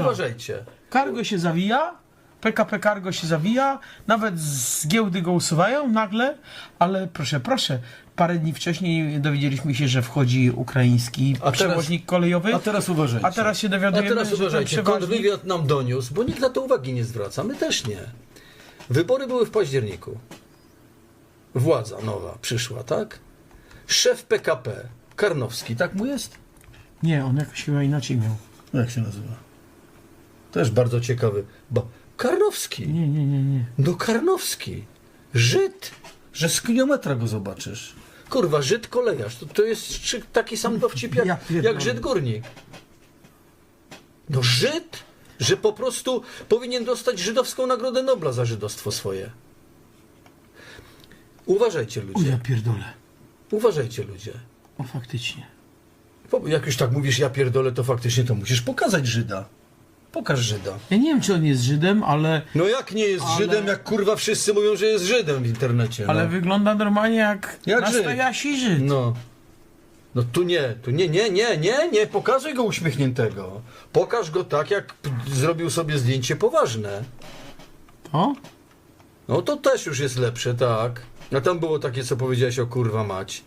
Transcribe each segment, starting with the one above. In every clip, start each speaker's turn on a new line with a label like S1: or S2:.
S1: Uważajcie.
S2: Cargo się zawija, PKP Cargo się zawija, nawet z giełdy go usuwają nagle, ale proszę, proszę, parę dni wcześniej dowiedzieliśmy się, że wchodzi ukraiński
S1: A teraz-
S2: przewoźnik kolejowy,
S1: A teraz uważajcie.
S2: a teraz się
S1: A
S2: dowiadujemy,
S1: teraz
S2: że ten
S1: uważajcie,
S2: przewoźnik...
S1: kontrwywiad nam doniósł, bo nikt na to uwagi nie zwraca, my też nie. Wybory były w październiku. Władza nowa przyszła, tak? Szef PKP, Karnowski, tak mu jest?
S2: Nie, on jakoś chyba inaczej miał.
S1: Jak się nazywa? Też bardzo ciekawy. Bo Karnowski.
S2: Nie, nie, nie, nie.
S1: No Karnowski. Żyd. Że z kilometra go zobaczysz. Kurwa, Żyd kolejarz. To, to jest taki sam dowcip jak,
S2: Ja
S1: jak Żyd górnik. No Żyd, że po prostu powinien dostać żydowską Nagrodę Nobla za żydostwo swoje. Uważajcie
S2: O ja
S1: ludzie.
S2: pierdolę.
S1: Uważajcie ludzie.
S2: O faktycznie.
S1: Jak już tak mówisz, ja pierdolę, to faktycznie to musisz pokazać Żyda. Pokaż Żyda.
S2: Ja nie wiem, czy on jest Żydem, ale,
S1: No jak nie jest
S2: Ale-
S1: Żydem, jak kurwa wszyscy mówią, że jest Żydem w internecie. No.
S2: ale wygląda normalnie jak,
S1: Jak Żyd.
S2: nastojaśny Żyd.
S1: No. No tu nie, tu nie, nie, nie, nie, nie, pokażę go uśmiechniętego. Pokaż go tak, jak p- zrobił sobie zdjęcie poważne.
S2: O?
S1: No to też już jest lepsze, tak. A tam było takie, co powiedziałeś o kurwa mać.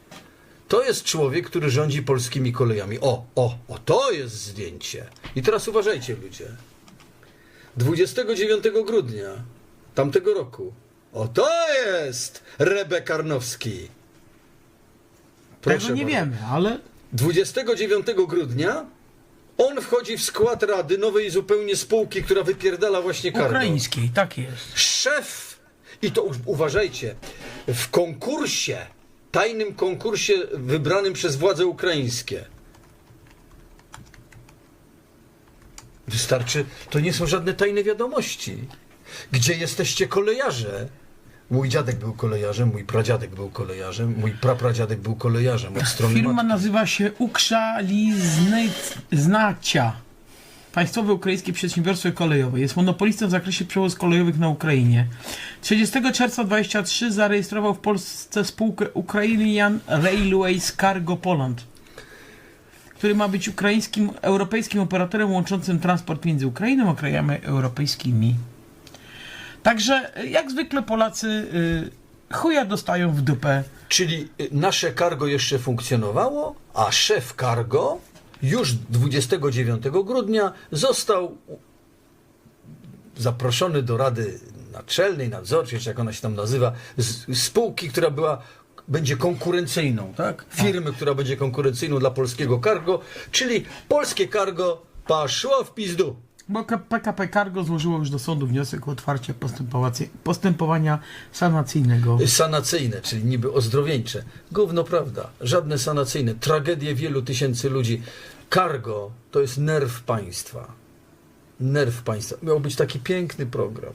S1: To jest człowiek, który rządzi polskimi kolejami. O, o, o, to jest zdjęcie. I teraz uważajcie, ludzie. 29 grudnia tamtego roku. O, to jest Rebe Karnowski.
S2: Tego nie
S1: bardzo.
S2: wiemy, ale
S1: 29 grudnia on wchodzi w skład rady nowej zupełnie spółki, która wypierdala właśnie kargo.
S2: ukraińskiej, tak jest.
S1: Szef, i to uważajcie, w konkursie, tajnym konkursie wybranym przez władze ukraińskie. Wystarczy, to nie są żadne tajne wiadomości. Gdzie jesteście kolejarze? Mój dziadek był kolejarzem, mój pradziadek był kolejarzem, mój prapradziadek był kolejarzem od strony
S2: Firma
S1: matki.
S2: nazywa się Uksza Liznacia. Państwowe ukraińskie przedsiębiorstwo kolejowe. Jest monopolistą w zakresie przewozów kolejowych na Ukrainie. 30 czerwca 23 zarejestrował w Polsce spółkę Ukrainian Railways Cargo Poland, który ma być ukraińskim, europejskim operatorem łączącym transport między Ukrainą a krajami europejskimi. Także y, jak zwykle Polacy y, chuja dostają w dupę
S1: Czyli y, nasze cargo jeszcze funkcjonowało, a szef cargo już 29 grudnia został zaproszony do Rady Naczelnej, Nadzorczej, czy jak ona się tam nazywa, z spółki, która była będzie konkurencyjną, tak? Firmy, która będzie konkurencyjną dla polskiego cargo, czyli polskie cargo poszło w pizdu.
S2: Bo PKP Cargo złożyło już do sądu wniosek o otwarcie postępowania sanacyjnego.
S1: Sanacyjne, czyli niby ozdrowieńcze. Gówno prawda. Żadne sanacyjne. Tragedie wielu tysięcy ludzi. Cargo to jest nerw państwa. Nerw państwa. Miał być taki piękny program.